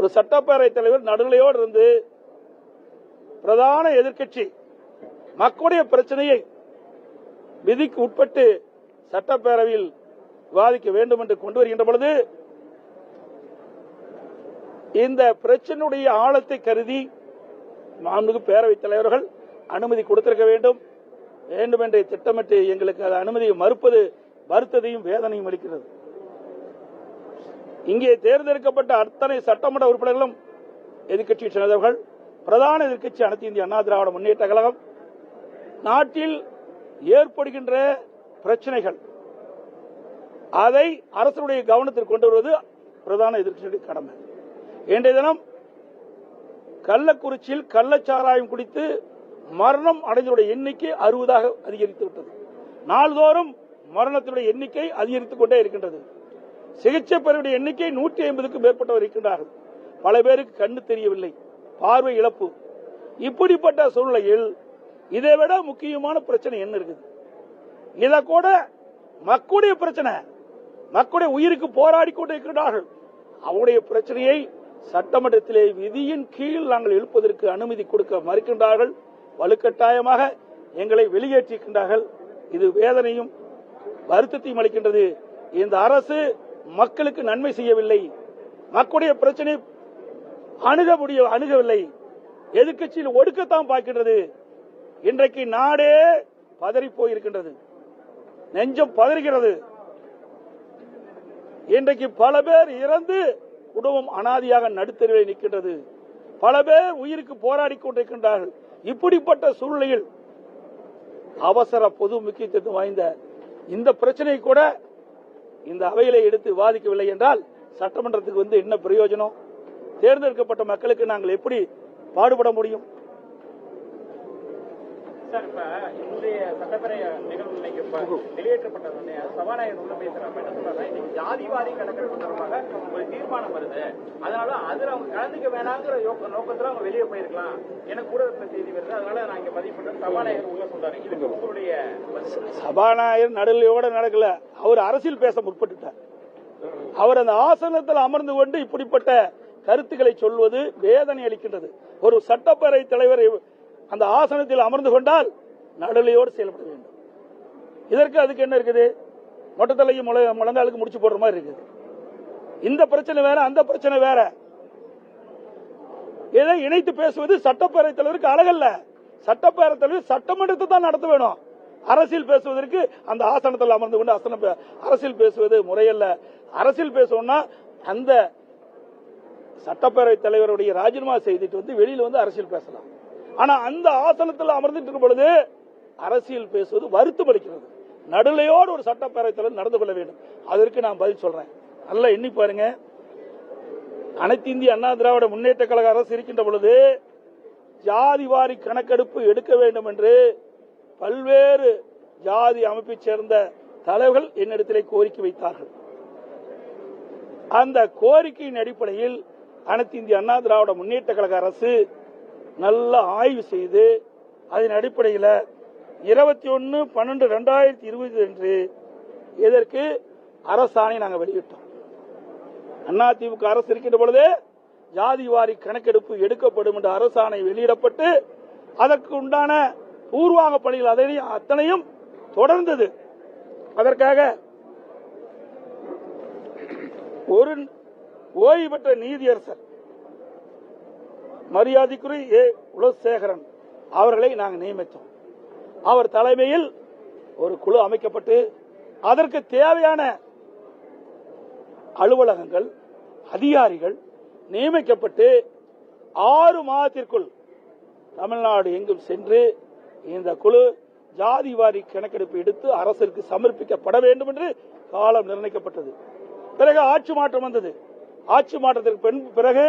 ஒரு சட்டப்பேரவை தலைவர் நடுநிலையோடு இருந்து பிரதான எதிர்க்கட்சி மக்களுடைய பிரச்சனையை விதிக்கு உட்பட்டு சட்டப்பேரவையில் விவாதிக்க வேண்டும் என்று கொண்டு வருகின்ற பொழுது இந்த பிரச்சனையுடைய ஆழத்தை கருதி மாண்புமிகு பேரவைத் தலைவர்கள் அனுமதி கொடுத்திருக்க வேண்டும். வேண்டும் என்றே திட்டமிட்டு எங்களுக்கு அது அனுமதியை மறுப்பது வருத்ததையும் வேதனையும் அளிக்கிறது. இங்கே தேர்ந்தெடுக்கப்பட்ட அத்தனை சட்டமன்ற உறுப்பினர்களும் எதிர்க்கட்சியை சேர்ந்தவர்கள் பிரதான எதிர்க்கட்சி அனைத்து இந்திய அண்ணா திராவிட முன்னேற்ற கழகம். நாட்டில் ஏற்படுகின்ற பிரச்சனைகள் அதை அரசனுடைய கவனத்திற்கு கொண்டு வருவது பிரதான எதிர்க்கட்சியுடைய கடமை. இன்றைய தினம் கள்ளக்குறிச்சியில் கள்ளச்சாராயம் குடித்து மரணம் அடைந்தவருடைய எண்ணிக்கை அறுபதாக அதிகரித்து விட்டது. நாள்தோறும் மரணத்தினுடைய எண்ணிக்கை அதிகரித்துக் கொண்டே இருக்கின்றது. சிகிச்சை பெறக்கூடிய எண்ணிக்கை நூற்றி ஐம்பதுக்கும் மேற்பட்டவர் இருக்கின்றார்கள். பல பேருக்கு கண்ணு தெரியவில்லை. பார்வை இழப்பு. இப்படிப்பட்ட சூழ்நிலையில் இதை விட முக்கியமான பிரச்சனை என்ன இருக்குது? இத கூட மக்களுடைய பிரச்சனை. மக்களுடைய உயிருக்கு போராடி கொண்டு இருக்கிறார்கள் அவருடைய பிரச்சனையை சட்டமன்றத்திலே விதியின் கீழ் நாங்கள் எழுப்பதற்கு அனுமதி கொடுக்க மறுக்கின்றார்கள். வலுக்கட்டாயமாக எங்களை வெளியேற்றிருக்கின்றார்கள் இது வேதனையும் வருத்தத்தையும் அளிக்கின்றது. இந்த அரசு மக்களுக்கு நன்மை செய்யவில்லை. மக்களுடைய பிரச்சனை அணுக முடிய அணுகவில்லை. எதிர்கட்சியில் ஒடுக்கத்தான் பார்க்கின்றது. இன்றைக்கு நாடே பதறி போயிருக்கின்றது நெஞ்சம் பதறுகிறது. இன்றைக்கு பல பேர் இறந்து குடும்பம் அனாதியாக நடுத்தருவில் நிற்கின்றது. பல பேர் உயிருக்கு போராடி கொண்டிருக்கின்றார்கள். இப்படிப்பட்ட சூழ்நிலையில் அவசர பொது முக்கியத்துவம் வாய்ந்த இந்த பிரச்சனை கூட இந்த அவையிலே எடுத்து விவாதிக்கவில்லை என்றால் சட்டமன்றத்துக்கு வந்து என்ன பிரயோஜனம்? தேர்ந்தெடுக்கப்பட்ட மக்களுக்கு நாங்கள் எப்படி பாடுபட முடியும்? சார் இப்ப இன்றைய சட்டப்பேரவை நிகழ்வு இன்னைக்கு இப்ப வெளியேற்றப்பட்டது உடனே சபாநாயகர் உள்ள பேசுறப்ப என்ன சொல்றாங்க இன்னைக்கு ஜாதிவாரி கணக்கெடுப்பு தொடர்பாக ஒரு தீர்மானம் வருது. அதனால அதுல அவங்க கலந்துக்க வேணாங்கிற நோக்கத்துல அவங்க வெளியே போயிருக்கலாம். எனக்கு கூட செய்தி வருது. அதனால நான் இங்க பதிவு பண்றேன் சபாநாயகர் உள்ள சொல்றாரு. இதுக்கு உங்களுடைய பதில். சபாநாயகர் நடுநிலையோட நடக்கல. அவர் அரசியல் பேச முற்பட்டுட்டார். அவர் அந்த ஆசனத்தில் அமர்ந்து கொண்டு இப்படிப்பட்ட கருத்துக்களை சொல்வது வேதனை அளிக்கின்றது. ஒரு சட்டப்பேரவை தலைவர் அந்த ஆசனத்தில் அமர்ந்து கொண்டால் நடுநிலையோடு செயல்பட வேண்டும். இதற்கு அதுக்கு என்ன இருக்குது? மொட்டத்தலைக்கு முழ முழங்காலுக்கு முடிச்சு போடுற மாதிரி இருக்குது. இந்த பிரச்சனை வேற அந்த பிரச்சனை வேற. இதை இணைத்து பேசுவது சட்டப்பேரவை தலைவருக்கு அழகல்ல. சட்டப்பேரவை தலைவர் சட்டமன்றத்தை தான் நடத்த வேணும். அரசியல் பேசுவதற்கு அந்த ஆசனத்தில் அமர்ந்து கொண்டு அசனம் பே- அரசியல் பேசுவது முறையல்ல. அரசியல் பேசணும்னா அந்த சட்டப்பேரவை தலைவருடைய ராஜினாமா செய்துட்டு வந்து வெளியில் வந்து அரசியல் பேசலாம். ஆனா அந்த ஆசனத்தில் அமர்ந்துட்டு இருக்கும் பொழுது அரசியல் பேசுவது வருத்தம் அளிக்கிறது. நடுநிலையோடு ஒரு சட்டப்பேரவை தலைவர் நடந்து கொள்ள வேண்டும். அதற்கு நான் பதில் சொல்றேன். நல்லா எண்ணி பாருங்க. அனைத்து இந்திய அண்ணா திராவிட முன்னேற்ற கழக அரசு இருக்கின்ற பொழுது ஜாதி வாரி கணக்கெடுப்பு எடுக்க வேண்டும் என்று பல்வேறு ஜாதி அமைப்பை சேர்ந்த தலைவர்கள் என்னிடத்திலே கோரிக்கை வைத்தார்கள். அந்த கோரிக்கையின் அடிப்படையில் அனைத்து இந்திய அண்ணா திராவிட முன்னேற்ற கழக அரசு நல்ல ஆய்வு செய்து அதன் அடிப்படையில் இருபத்தி ஒன்று பன்னெண்டு ரெண்டாயிரத்தி இருபது அன்று இதற்கு அரசாணை நாங்கள் வெளியிட்டோம். அதிமுக அரசு இருக்கின்ற பொழுது ஜாதி வாரி கணக்கெடுப்பு எடுக்கப்படும் என்ற அரசாணை வெளியிடப்பட்டு அதற்கு உண்டான பூர்வாங்க பணிகள் அதையும் அத்தனையும் தொடர்ந்தது. அதற்காக ஒரு ஓய்வு பெற்ற நீதியரசர் மரியாதைக்குரிய ஏ குலசேகரன் அவர்களை நாங்கள் நியமித்தோம். அவர் தலைமையில் ஒரு குழு அமைக்கப்பட்டு அதற்கு தேவையான அலுவலகங்கள் அதிகாரிகள் நியமிக்கப்பட்டு ஆறு மாதத்திற்குள் தமிழ்நாடு எங்கும் சென்று இந்த குழு ஜாதி வாரி கணக்கெடுப்பு எடுத்து அரசிற்கு சமர்ப்பிக்கப்பட வேண்டும் என்று காலம் நிர்ணயிக்கப்பட்டது. பிறகு ஆட்சி மாற்றம் வந்தது. ஆட்சி மாற்றத்திற்கு பின் பிறகு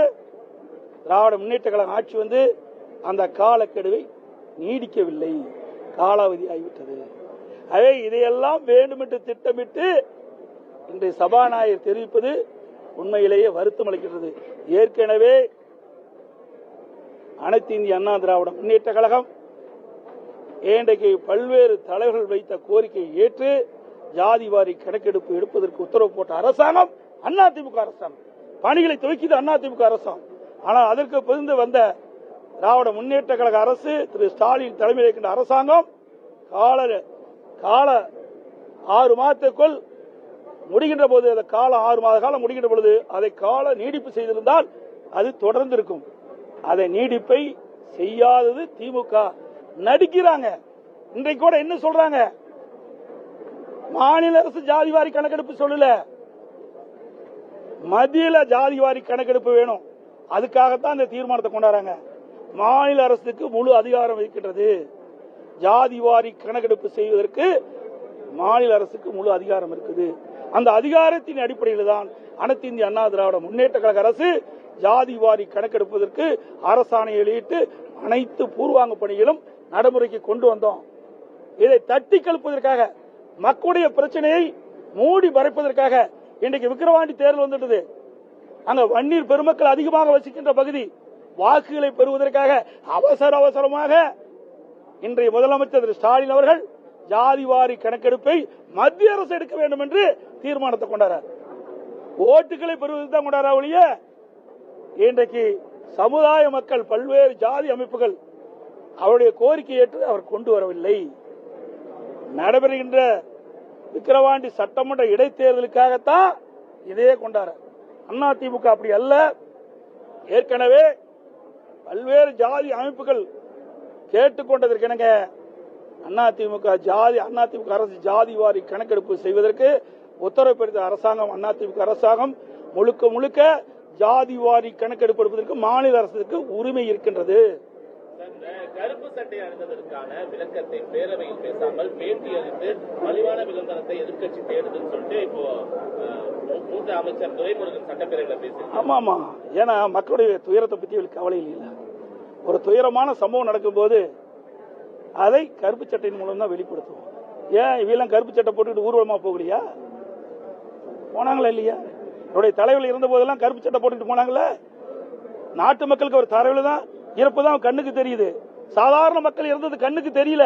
திராவிட முன்னேற்ற கழகம் ஆட்சி வந்து அந்த காலக்கெடுவை நீடிக்கவில்லை. காலாவதி ஆகிவிட்டது. அதே இதையெல்லாம் வேண்டுமென்று திட்டமிட்டு இன்றைய சபாநாயகர் தெரிவிப்பது உண்மையிலேயே வருத்தம் அளிக்கிறது ஏற்கனவே அனைத்து இந்திய அண்ணா திராவிட முன்னேற்ற கழகம் இன்றைக்கு பல்வேறு தலைவர்கள் வைத்த கோரிக்கையை ஏற்று ஜாதி வாரி கணக்கெடுப்பு எடுப்பதற்கு உத்தரவு போட்ட அரசாங்கம் அதிமுக அரசாங்கம். பணிகளை துவக்கியது அதிமுக அரசாங்கம். ஆனால் அதற்கு பிறந்து வந்த திராவிட முன்னேற்ற கழக அரசு திரு ஸ்டாலின் தலைமையில் இருக்கின்ற அரசாங்கம் கால கால ஆறு மாதத்துக்குள் முடிகின்ற போது அந்த காலம் ஆறு மாத காலம் முடிகின்ற பொழுது அதை கால நீடிப்பு செய்திருந்தால் அது தொடர்ந்து இருக்கும் அதை நீடிப்பை செய்யாதது திமுக. நடிக்கிறாங்க. இன்றைக்கு கூட என்ன சொல்றாங்க? மாநில அரசு ஜாதிவாரி கணக்கெடுப்பு சொல்லல. மத்தியில ஜாதிவாரி கணக்கெடுப்பு வேணும். அதுக்காகத்தான் இந்த தீர்மானத்தை கொண்டாடுறாங்க. மாநில அரசுக்கு முழு அதிகாரம் இருக்கின்றது. ஜாதி வாரி கணக்கெடுப்பு செய்வதற்கு மாநில அரசுக்கு முழு அதிகாரம் இருக்குது. அந்த அதிகாரத்தின் அடிப்படையில் தான் அனைத்து இந்திய அண்ணா திராவிட முன்னேற்ற கழக அரசு ஜாதி வாரி கணக்கெடுப்பதற்கு அரசாணை வெளியிட்டு அனைத்து பூர்வாங்க பணிகளும் நடைமுறைக்கு கொண்டு வந்தோம். இதை தட்டி கழிப்பதற்காக மக்களுடைய பிரச்சனையை மூடி மறைப்பதற்காக இன்றைக்கு விக்கிரவாண்டி தேர்தல் வந்துட்டது. அங்க வன்னீர் பெருமக்கள் அதிகமாக வசிக்கின்ற பகுதி வாக்குகளை பெறுவதற்காக அவசர அவசரமாக இன்றைய முதலமைச்சர் திரு ஸ்டாலின் அவர்கள் ஜாதிவாரி கணக்கெடுப்பை மத்திய அரசு எடுக்க வேண்டும் என்று தீர்மானத்தை கொண்டார் ஓட்டுகளை பெறுவதுதான் கொண்டாரா ஒழிய இன்றைக்கு சமுதாய மக்கள் பல்வேறு ஜாதி அமைப்புகள் அவருடைய கோரிக்கை ஏற்று அவர் கொண்டு வரவில்லை. நடைபெறுகின்ற விக்கிரவாண்டி சட்டமன்ற இடைத்தேர்தலுக்காகத்தான் இதையே கொண்டார அண்ணா திமுக அப்படி அல்ல. ஏற்கனவே பல்வேறு ஜாதி அமைப்புகள் கேட்டுக்கொண்டதற்கு இணங்க அண்ணா திமுக ஜாதி அண்ணா திமுக அரசு ஜாதி வாரி கணக்கெடுப்பு செய்வதற்கு உத்தரவு பிறந்த அரசாங்கம் அண்ணா திமுக அரசாங்கம் முழுக்க முழுக்க ஜாதி வாரி கணக்கெடுப்பு எடுப்பதற்கு மாநில அரசுக்கு உரிமை இருக்கின்றது. கருப்பு சட்டை அணிந்ததற்கான விளக்கத்தை பேரவையில் பேசாமல் பேட்டி அளித்து மலிவான விளம்பரத்தை எதிர்கட்சி தேடுதுன்னு சொல்லிட்டு இப்போ மூத்த அமைச்சர் துரைமுருகன் சட்டப்பேரவையில் பேசி ஆமா ஆமா ஏன்னா மக்களுடைய துயரத்தை பத்தி இவளுக்கு கவலை இல்லை ஒரு துயரமான சம்பவம் நடக்கும்போது அதை கருப்பு சட்டையின் மூலம் தான் வெளிப்படுத்துவோம். ஏன் இவெல்லாம் கருப்பு சட்டை போட்டுக்கிட்டு ஊர்வலமா போகலையா? போனாங்களா இல்லையா? என்னுடைய தலைவர் இருந்த போதெல்லாம் கருப்பு சட்டை போட்டுக்கிட்டு போனாங்களே? நாட்டு மக்களுக்கு ஒரு தலைவர் தான் இறப்பு தான் கண்ணுக்கு தெரியுது. சாதாரண மக்கள் இருந்தது கண்ணுக்கு தெரியல.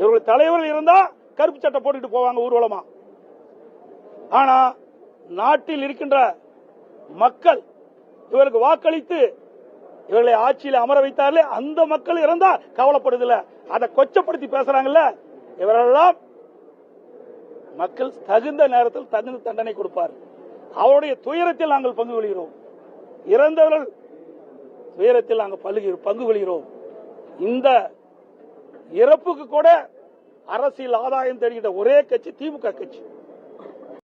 இவர்கள் தலைவர்கள் இருந்தா கருப்பு சட்டை போட்டுக்கிட்டு போவாங்க ஊர்வலமா. ஆனா நாட்டில் இருக்கின்ற மக்கள் இவருக்கு வாக்களித்து இவர்களை ஆட்சியில் அமர வைத்தார்களே அந்த மக்கள் இருந்தா கவலைப்படுதில்ல. அதை கொச்சப்படுத்தி பேசுறாங்கல்ல இவரெல்லாம் மக்கள் தகுந்த நேரத்தில் தகுந்த தண்டனை கொடுப்பார். அவருடைய துயரத்தில் நாங்கள் பங்கு கொள்கிறோம். இறந்தவர்கள் துயரத்தில் நாங்கள் பல்கு- பங்கு கொள்கிறோம். இந்த இறப்புக்கு கூட அரசியல் ஆதாயம் தேடுகின்ற ஒரே கட்சி திமுக கட்சி.